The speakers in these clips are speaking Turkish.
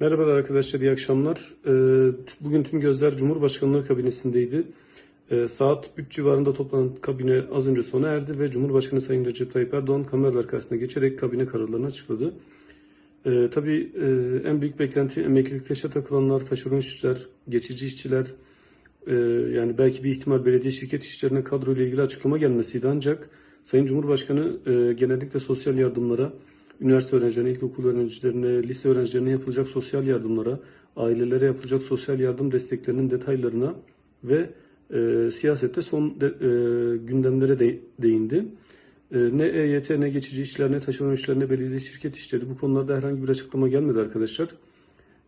Merhabalar arkadaşlar, iyi akşamlar. Ee, Bugün tüm gözler Cumhurbaşkanlığı kabinesindeydi. Ee, Saat 3 civarında toplanan kabine az önce sona erdi ve Cumhurbaşkanı Sayın Recep Tayyip Erdoğan kameralar karşısına geçerek kabine kararlarını açıkladı. Ee, tabii e, en büyük beklenti emeklilik yaşa takılanlar, taşeron işçiler, geçici işçiler, e, yani belki bir ihtimal belediye şirket işçilerine kadro ile ilgili açıklama gelmesiydi ancak Sayın Cumhurbaşkanı e, genellikle sosyal yardımlara, üniversite öğrencilerine, ilkokul öğrencilerine, lise öğrencilerine yapılacak sosyal yardımlara, ailelere yapılacak sosyal yardım desteklerinin detaylarına ve e, siyasette son de, e, gündemlere de, değindi. E, ne EYT, ne geçici işçiler, ne taşeron işçiler, ne belediye şirket işçileri bu konularda herhangi bir açıklama gelmedi arkadaşlar.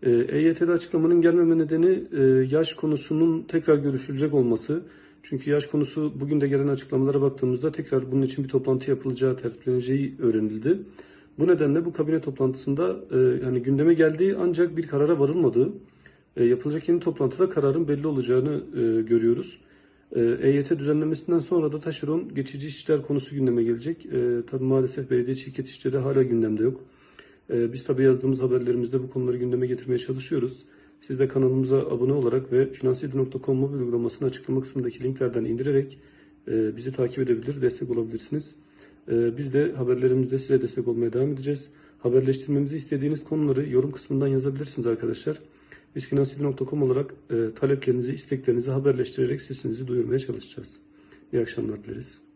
E, EYT'de açıklamanın gelmeme nedeni e, yaş konusunun tekrar görüşülecek olması. Çünkü yaş konusu bugün de gelen açıklamalara baktığımızda tekrar bunun için bir toplantı yapılacağı, tertipleneceği öğrenildi. Bu nedenle bu kabine toplantısında e, yani gündeme geldiği ancak bir karara varılmadığı, e, yapılacak yeni toplantıda kararın belli olacağını e, görüyoruz. E, EYT düzenlemesinden sonra da taşeron geçici işçiler konusu gündeme gelecek. E, tabii maalesef belediye şirket işçileri hala gündemde yok. E, biz tabii yazdığımız haberlerimizde bu konuları gündeme getirmeye çalışıyoruz. Siz de kanalımıza abone olarak ve finansiyedi.com mobil uygulamasını açıklama kısmındaki linklerden indirerek e, bizi takip edebilir, destek olabilirsiniz. E, biz de haberlerimizde size destek olmaya devam edeceğiz. Haberleştirmemizi istediğiniz konuları yorum kısmından yazabilirsiniz arkadaşlar. Biz finansiyedi.com olarak e, taleplerinizi, isteklerinizi haberleştirerek sesinizi duyurmaya çalışacağız. İyi akşamlar dileriz.